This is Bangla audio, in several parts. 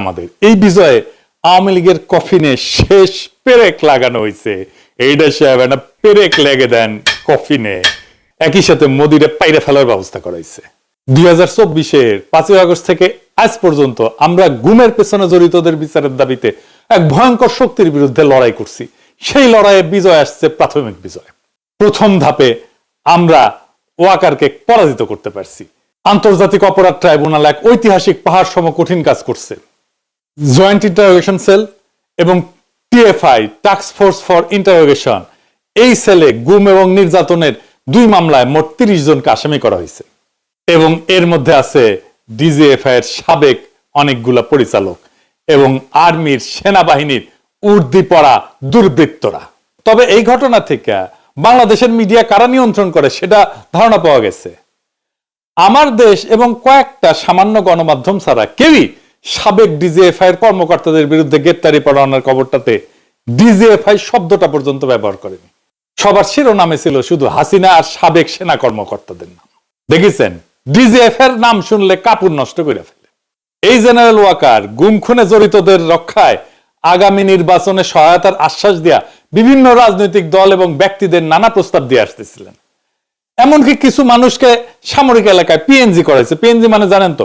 আমাদের। এই বিজয়ে আওয়ামী লীগের কফিনে শেষ পেরেক লাগানো হয়েছে এইটা সাহেব একটা পেরেক লেগে দেন কফিনে। একই সাথে মোদিরে পাইরে ফেলার ব্যবস্থা করাইছে। দুই হাজার চব্বিশের পাঁচই আগস্ট থেকে আজ পর্যন্ত আমরা গুমের পেছনে জড়িতদের বিচারের দাবিতে এক ভয়ঙ্কর শক্তির বিরুদ্ধে লড়াই করছি। সেই লড়াইয়ে বিজয় আসছে প্রাথমিক বিজয়। প্রথম ধাপে আমরা ওয়াকারকে পরাজিত করতে পারছি। আন্তর্জাতিক অপরাধ ট্রাইব্যুনাল এক ঐতিহাসিক পাহাড় সম কঠিন কাজ করছে। জয়েন্ট ইন্টারোগেশন সেল এবং TFI task force for interrogation এই সেলে গুম এবং নির্যাতনের দুই মামলায় মোট তিরিশ জনকে আসামি করা হয়েছে। এবং এর মধ্যে আছে ডিজিএফআই এর সাবেক অনেকগুলা পরিচালক এবং আর্মির সেনাবাহিনীর উর্দি পড়া দুর্বৃত্তরা। তবে এই ঘটনা থেকে বাংলাদেশের মিডিয়া কারা নিয়ন্ত্রণ করে সেটা ধারণা পাওয়া গেছে। আমার দেশ এবং কয়েকটা সামান্য গণমাধ্যম ছাড়া কেউই সাবেক ডিজিএফআই এর কর্মকর্তাদের বিরুদ্ধে গ্রেপ্তারি পরোয়ানার খবরটাতে ডিজিএফআই শব্দটা পর্যন্ত ব্যবহার করেনি। সবার শিরোনামে ছিল শুধু হাসিনা আর সাবেক সেনা কর্মকর্তাদের নাম। দেখেছেন? ডিজিএফ এর নাম শুনলে কাপড় নষ্ট করে ফেলে। এই জেনারেল ওয়াকার গুম খুনে জড়িতদের রক্ষায় আগামী নির্বাচনে সহায়তার আশ্বাস দেয়া বিভিন্ন রাজনৈতিক দল এবং ব্যক্তিদের নানা প্রস্তাব দিয়ে আসতেছিলেন। এমনকি কিছু মানুষকে সামরিক এলাকায় পিএনজি করেছে। পিএনজি মানে জানেন তো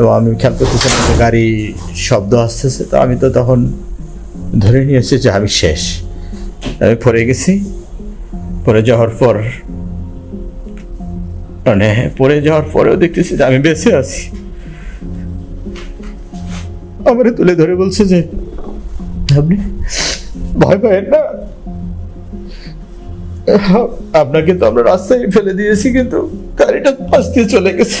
এবং আমি খেয়াল করতেছিলাম যে গাড়ি শব্দ আসতেছে, তো আমি তো তখন ধরে নিয়েছি যে আমি শেষ। আমি পড়ে গেছি। পরে যাওয়ার পর মানে পরে যাওয়ার পরেও দেখতেছি যে আমি বেঁচে আছি। আমারে তুলে ধরে বলছে যে, আপনি ভয় পাবেন না। আপনাকে তো আমরা রাস্তায় ফেলে দিয়েছি, কিন্তু গাড়িটা পাশ দিয়ে চলে গেছে।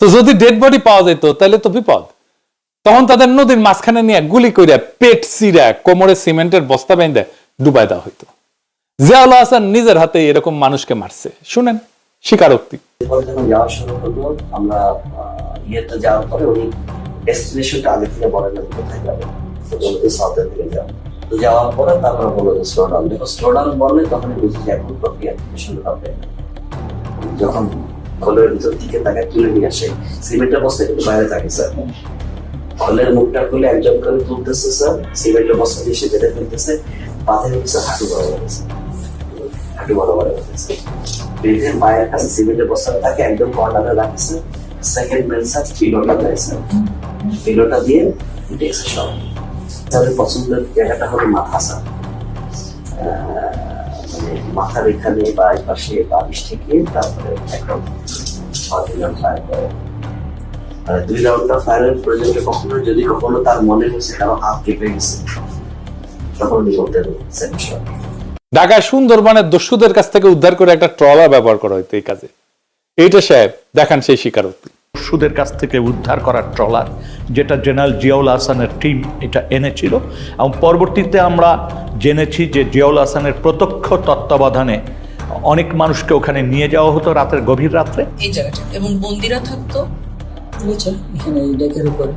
তো যদি ডেড বডি পাওয়া যেত তাহলে তো বিপদ। তখন তাদের নদীর মাঝখানে নিয়ে গুলি কইরা পেট চিরা কোমরে সিমেন্টের বস্তা বেঁধে ডুবাই দেওয়া হইতো। হাসান নিজের হাতে এরকম মানুষকে মারছে। শুনেন, স্বীকারোক্তি। যখন খোলের ভিতর দিকে তাকে তুলে নিয়ে আসে। সিমেন্টের বস্তা কিন্তু বাইরে থাকে, স্যার। খোলের মুখটা খুলে একজন করে তুলতেছে, স্যার। সিমেন্টের বস্তা দিয়ে সে বেঁধে ফেলতেছে। পাথর হচ্ছে হাঁটু বড় হয়েছে হাঁটু বড় বড় হয়েছে বেঁধে মায়ের কাছে সিমেন্টের বস্তা তাকে একদম কর্নারে রাখছে সেকেন্ড মেন স্যার পিলোটা দেয়, স্যার। পিলোটা দিয়ে উঠেছে সব। তাদের পছন্দের জায়গাটা হলো মাথা, স্যার। মাথার এখানে বা এই পাশে বালিশ থেকে তারপরে একদম আর দুই রাউন্ডটা ফায়ারের প্রয়োজনে কখনো যদি কখনো তার মনে হয়েছে কারও হাত কেঁপে গেছে তখন ঢাকায় সুন্দরবনের দস্যুদের কাছ থেকে উদ্ধার করে একটা ট্রলার ব্যবহার করা হইতো এই কাজে। এইটা সাহেব দেখান সেই স্বীকারোক্তি। সুদের কাছ থেকে উদ্ধার করার ট্রলার যেটা জেনারেল জিয়াউল হাসানের টিম এটা এনেছিল। এবং পরবর্তীতে আমরা জেনেছি যে জিয়াউল হাসানের প্রত্যক্ষ তত্ত্বাবধানে অনেক মানুষকে ওখানে নিয়ে যাওয়া হতো রাতের গভীর রাত্রে। এই জায়গাটা। এবং বন্দিরা থাকতো। বুঝছ এখানে এই ডেকের উপরে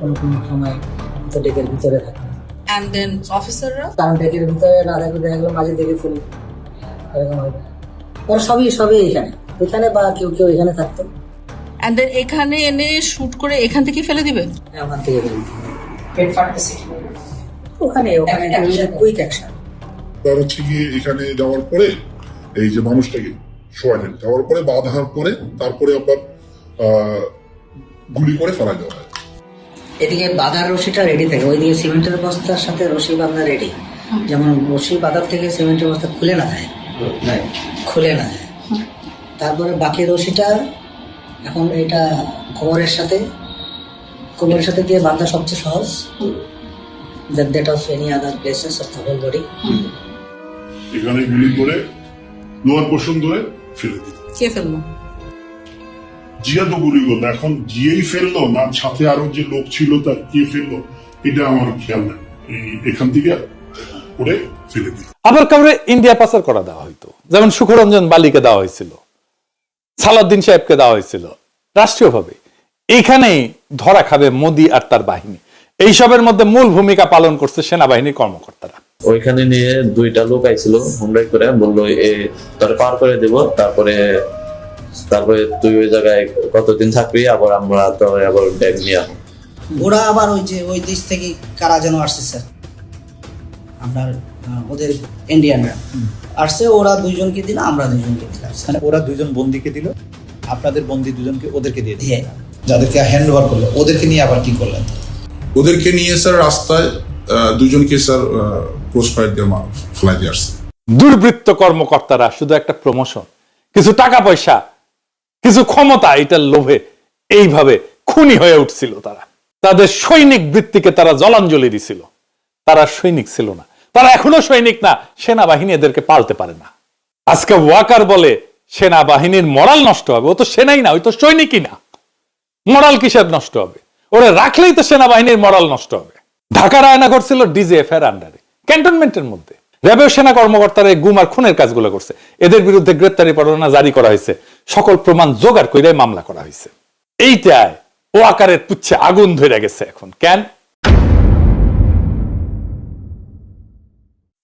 কোনো কোনো সময় তো ডেকের ভিতরে থাকে। অ্যান্ড দেন অফিসাররা কারণ ডেকের ভিতরে না থাকলে দেখা গেলো মাঝে দেখে ফুল এরকম হবে ওরা সবই সবই এখানে। এখানে বা কেউ কেউ এখানে থাকতো। অ্যান্ড দেন এখানে এনে শুট করে এখান থেকে ফেলে দিবে? ওখান থেকে পেট ফাটতেছে ওখানে ওখানে কুইক অ্যাকশন তার হচ্ছে গিয়ে এখানে যাওয়ার পরে এই যে মানুষটাকে শোয়ালেন যাওয়ার পরে বাঁধার পরে তারপরে আহ, গুলি করে ফেলা দেওয়া হয়। এদিকে বাঁধার রশিটা রেডি থাকে। ওইদিকে সিমেন্টের বস্তার সাথে রশি বাঁধা রেডি যেমন রশি বাঁধার থেকে সিমেন্টের বস্তা খুলে না যায়। খুলে না যায়। তারপরে বাকি রশিটা এখন এটা কোমরের সাথে কোমরের সাথে দিয়ে বাঁধা সবচেয়ে সহজ। That that of any other places of the whole body এখানে গুলি করে লোয়ার পোর্শন ধরে ফেলে কে ফেলল? জিয়া তো গুলি করল। এখন জিয়েই ফেলল না সাথে আরও যে লোক ছিল তার কে ফেলল এটা আমার খেয়াল নাই। এখান থেকে করে ফেলে দিল। আবার কাউরে ইন্ডিয়া পাচার করা দেওয়া হইতো। যেমন সুখরঞ্জন বালিকে দেওয়া হয়েছিল সালাউদ্দিন সাহেবকে দেওয়া হয়েছিল রাষ্ট্রীয়ভাবে। এইখানেই ধরা খাবে মোদি আর তার বাহিনী। এইসবের মধ্যে মূল ভূমিকা পালন করছে সেনাবাহিনীর কর্মকর্তারা। ওইখানে নিয়ে দুইটা লোক আইছিল হুন্ডাই করে বলল এ তোর পার করে দেব তারপরে তারপরে তুই ওই জায়গায় কতদিন থাকবি আবার আমরা তোর আবার ব্যাগ নিয়ে আসব ওরা আবার ওই যে ওই দেশ থেকে কারা যেন আসছে স্যার? আপনার ওদের ইন্ডিয়ানরা আসছে ওরা দুইজনকে দিল আমরা দুইজনকে দিলাম। মানে ওরা দুজন বন্দিকে দিল আপনাদের বন্দি দুজনকে ওদেরকে দিয়ে দিয়ে যাদেরকে হ্যান্ড ওভার করল ওদেরকে নিয়ে আবার কি করলেন? ওদেরকে নিয়ে স্যার রাস্তায় দুজনকে স্যার ক্রস ফায়ার দিয়ে ফেলাই দিয়ে আসছে। দুর্বৃত্ত কর্মকর্তারা শুধু একটা প্রমোশন কিছু টাকা পয়সা কিছু ক্ষমতা এটার লোভে এইভাবে খুনি হয়ে উঠছিল তারা। তাদের সৈনিক বৃত্তিকে তারা জলাঞ্জলি দিছিল। তারা সৈনিক ছিল না। তারা এখনও সৈনিক না, সেনাবাহিনী এদেরকে পালতে পারে না। আজকে ওয়াকার বলে, সেনাবাহিনীর মরাল নষ্ট হবে। ও তো সেনাই না, ওই তো সৈনিকই না। মরাল কিসের নষ্ট হবে? ওরে রাখলেই তো সেনাবাহিনীর মরাল নষ্ট হবে। ঢাকার আয়নাঘর ছিল ডিজিএফ এর আন্ডারে ক্যান্টনমেন্টের মধ্যে। র্যাবের সেনা কর্মকর্তারা গুম আর খুনের কাজগুলো করছে। এদের বিরুদ্ধে গ্রেপ্তারি পরোয়ানা জারি করা হয়েছে। সকল প্রমাণ জোগাড় করে মামলা করা হয়েছে। এইটায় ও আকারের পুচ্ছে আগুন ধরে গেছে এখন। কেন?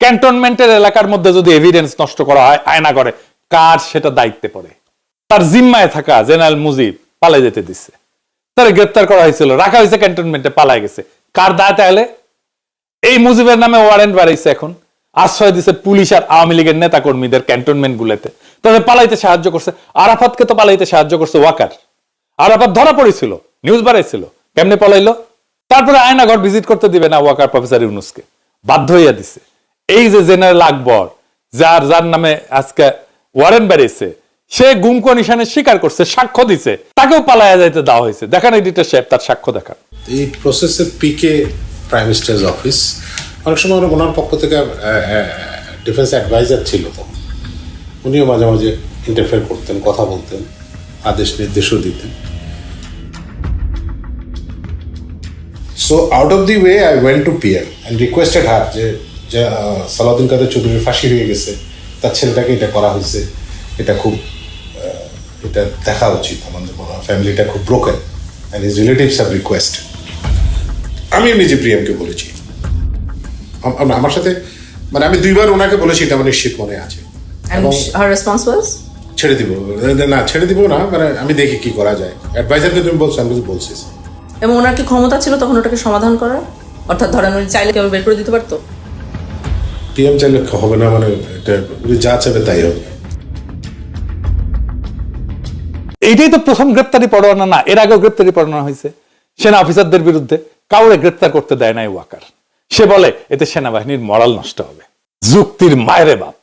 ক্যান্টনমেন্টের এলাকার মধ্যে যদি এভিডেন্স নষ্ট করা হয়, আয়না ঘরে কার সেটা দায়িত্বে পড়ে? তার জিম্মায় থাকা জেনারেল মুজিব পালাই যেতে দিচ্ছে তারা গ্রেপ্তার করা হয়েছিল, রাখা হয়েছে ক্যান্টনমেন্টে, পালাই গেছে। কার দায় তাহলে এই মুজিবের নামে ওয়ারেন্ট বাড়াইছে এখন। আশ্রয় দিছে পুলিশ আর আওয়ামী লীগের নেতা কর্মীদের ক্যান্টনমেন্ট গুলোতে তাদের পালাইতে সাহায্য করছে, আরাফাতকে তো পালাইতে সাহায্য করছে ওয়াকার। আরাফাত ধরা পড়েছিল নিউজ বাড়াইছিল, কেমনে পলাইলো? তারপরে আয়নাঘর ভিজিট করতে দিবে না ওয়াকার প্রফেসর ইউনুসকে। বাধ্য হইয়া দিছে। এই যে জেনারেল আকবর, যার যার নামে আজকে ওয়ারেন্ট বেড়েছে সে গুমকো নিশানে স্বীকার করছে, সাক্ষ্য দিছে, তাকেও পালাইয়া যাইতে দেওয়া হয়েছে। দেখান এডিটর সাহেব, তার সাক্ষ্য দেখান। এই প্রসেসের পিকে প্রাইম মিনিস্টার্স অফিস অনেক সময় ওনার পক্ষ থেকে ডিফেন্স অ্যাডভাইজার ছিল তো। উনিও মাঝে মাঝে ইন্টারফেয়ার করতেন, কথা বলতেন, আদেশ নির্দেশও দিতেন। So out of the way I went to PM and requested her যে যে সালাউদ্দিন কাদের চৌধুরীর ফাঁসি হয়ে গেছে তার ছেলেটাকে এটা করা হয়েছে। এটা খুব এটা দেখা উচিত আমাদের ফ্যামিলিটা খুব broken and is relatives have request আমি নিজে প্রিয়ামকে বলেছি আম- আম- আমার সাথে মানে আমি দুইবার ওনাকে বলেছি এটা আমার নিশ্চিত মনে আছে। ছেড়ে দিব। না ছেড়ে দিব না মানে আমি দেখি কি করা যায়। অ্যাডভাইজারকে তুমি বলছো আমি বলছি বলছিস। এবং ওনার কি ক্ষমতা ছিল তখন ওটাকে সমাধান করার? অর্থাৎ ধরেন উনি চাইলে কেউ বের করে দিতে পারতো? পিএম চাইলে হবে না মানে এটা যা চাইবে তাই হবে। এইটাই তো প্রথম গ্রেপ্তারি পরোয়ানা না, এর আগেও গ্রেপ্তারি পরোয়ানা হয়েছে। সেনা অফিসারদের বিরুদ্ধে কাউরে গ্রেপ্তার করতে দেয় নাই ওয়াকার। সে বলে, এতে সেনাবাহিনীর মরাল নষ্ট হবে। যুক্তির মায়েরে বাপ।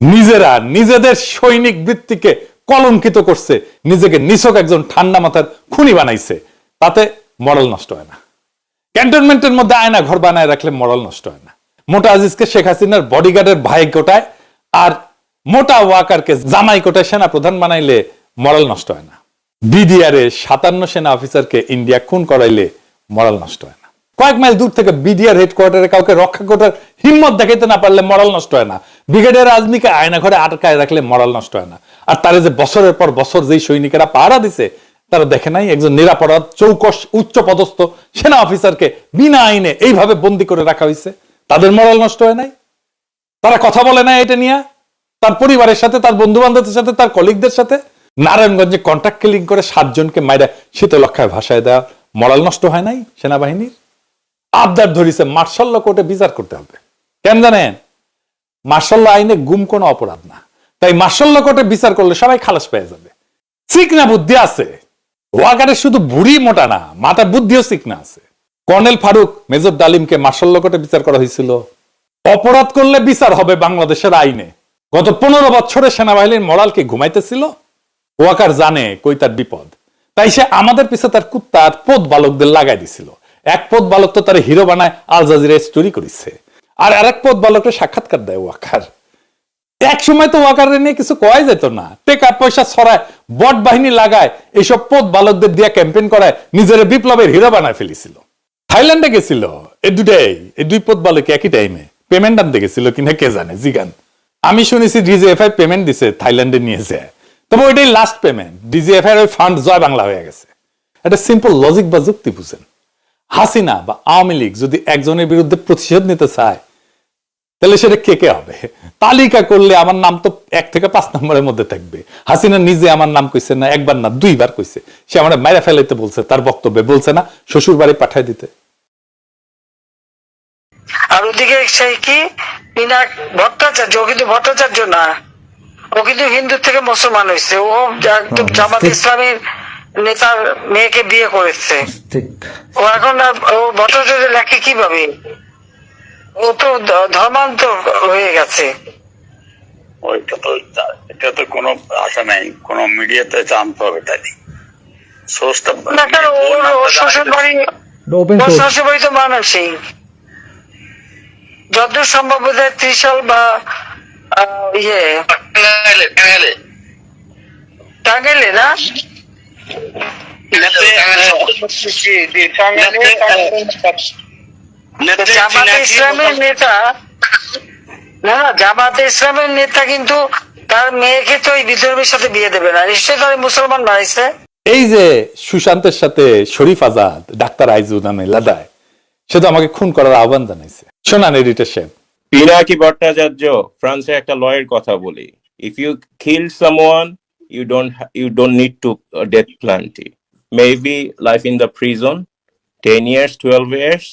নিজেরা নিজেদের সৈনিক বৃত্তিকে কলঙ্কিত করছে, নিজেকে নিছক একজন ঠান্ডা মাথার খুনি বানাইছে। তাতে মরাল নষ্ট হয় না। ক্যান্টনমেন্টের মধ্যে আয়না ঘর বানায় রাখলে মরাল নষ্ট হয় না। মোটা আজিজকে শেখ হাসিনার বডিগার্ডের ভাই কোটায় আর মোটা ওয়াকারকে জামাই কোটায় সেনা প্রধান বানাইলে মরাল নষ্ট হয় না। বিডিআর সাতান্ন সেনা অফিসারকে ইন্ডিয়া খুন করাইলে মরাল নষ্ট হয় না। কয়েক মাইল দূর থেকে বিডিআর হেডকোয়ার্টারে কাউকে রক্ষা করার হিম্মত দেখাইতে না পারলে মরাল নষ্ট হয় না। ব্রিগেডিয়ার আজমিকে আয়না ঘরে আটকায় রাখলে মরাল নষ্ট হয় না। আর তারে যে বছরের পর বছর যেই সৈনিকেরা পাহারা দিছে, তারা দেখে নাই একজন নিরাপরাধ, চৌকস উচ্চ পদস্থ সেনা অফিসারকে বিনা আইনে এইভাবে বন্দি করে রাখা হয়েছে তাদের মরাল নষ্ট হয় নাই? তারা কথা বলে না এটা নিয়ে? তার পরিবারের সাথে, তার বন্ধু বান্ধবদের সাথে, তার কলিগদের সাথে? নারায়ণগঞ্জে কন্ট্রাক্ট কিলিং করে সাতজনকে মাইরা শীতলক্ষায় ভাষায় দেওয়া মরাল নষ্ট হয় নাই সেনাবাহিনীর? আবদার ধরিছে মার্শাল্ল কোর্টে বিচার করতে হবে। কেন জানেন? মার্শাল্ল আইনে গুম কোনো অপরাধ না। তাই মার্শাল্ল কোর্টে বিচার করলে সবাই খালাস পেয়ে যাবে। চিকনা বুদ্ধি আছে। ওয়াকারের শুধু ভুড়ি মোটা না মাথার বুদ্ধিও চিকনা আছে। কর্নেল ফারুক মেজর ডালিমকে মার্শাল্ল কোর্টে বিচার করা হয়েছিল। অপরাধ করলে বিচার হবে বাংলাদেশের আইনে। গত পনেরো বছরে সেনাবাহিনীর মরালকে ঘুমাইতেছিল। ওয়াকার জানে কই তার বিপদ। তাই সে আমাদের পিছে তার কুত্তা আর পোত বালকদের লাগাই দিছিল। এক পোত বালক তো তার হিরো বানায় আল জাজিরায় স্টোরি করেছে। আর আরেক পোত বালককে সাক্ষাৎকার দেয় ওয়াকার। এক সময় তো ওয়াকার নিয়ে কিছু কয় যেত না। টেকা পয়সা ছড়ায়, বট বাহিনী লাগায়, এইসব পোত বালকদের দিয়ে ক্যাম্পেইন করায় নিজের বিপ্লবের হিরো বানায় ফেলেছিল। থাইল্যান্ডে গেছিল। এই দুটাই এই দুই পথ বালকে একই টাইমে পেমেন্ট আনতে গেছিল কিনা কে জানে? জিগান। আমি শুনেছি ডিজিএফআই পেমেন্ট দিছে, থাইল্যান্ডে নিয়েছে তবে ওইটাই লাস্ট পেমেন্ট ডিজিএফআই ওই ফান্ড জয় বাংলা হয়ে গেছে। এটা সিম্পল লজিক বা যুক্তি বুঝেন। হাসিনা বা আওয়ামী লীগ যদি একজনের বিরুদ্ধে প্রতিশোধ নিতে চায় তাহলে সেটা কে কে হবে? তালিকা করলে আমার নাম তো এক থেকে পাঁচ নম্বরের মধ্যে থাকবে। হাসিনা নিজে আমার নাম কইছে না একবার না দুইবার কইছে। সে আমার মাইরা ফেলাইতে বলছে তার বক্তব্যে বলছে না শ্বশুর বাড়ি পাঠায় দিতে। আর ওদিকে সেই কি? ভট্টাচার্য ও কিন্তু ভট্টাচার্য না। ও কিন্তু হিন্দু থেকে মুসলমান হয়েছে ও একদম জামাত ইসলামের নেতার মেয়েকে বিয়ে করেছে। ও এখন ও ভট্টাচার্য লেখে কীভাবে? ও তো ধর্মান্তর হয়ে গেছে। ওইটা তো এটা তো কোনো আশা নাই কোনো মিডিয়াতে জানতে হবে তাই সোর্সটা না কেন ওর ওর শ্বশুর বাড়ি ওর শ্বশুর বাড়ি তো মানসিক যতদূর সম্ভব বোধ ত্রিশাল বা আহ, ইয়ে। টাঙ্গাইলে না? জামাতে ইসলামের নেতা না না জামাতে ইসলামের নেতা কিন্তু তার মেয়েকে তো এই বিধর্মীর সাথে বিয়ে দেবে না। নিশ্চয়ই তার মুসলমান বাড়াইছে এই যে সুশান্তের সাথে শরীফ আজাদ ডাক্তার আইজু নামে লাদায় সে তো আমাকে খুন করার আহ্বান জানাইছে। শোনান এডিটর সাহেব পিনাকি ভট্টাচার্য ফ্রান্সে একটা লয়ের কথা বলি। If you kill someone you don't you don't need to death penalty maybe life in the prison ten years twelve years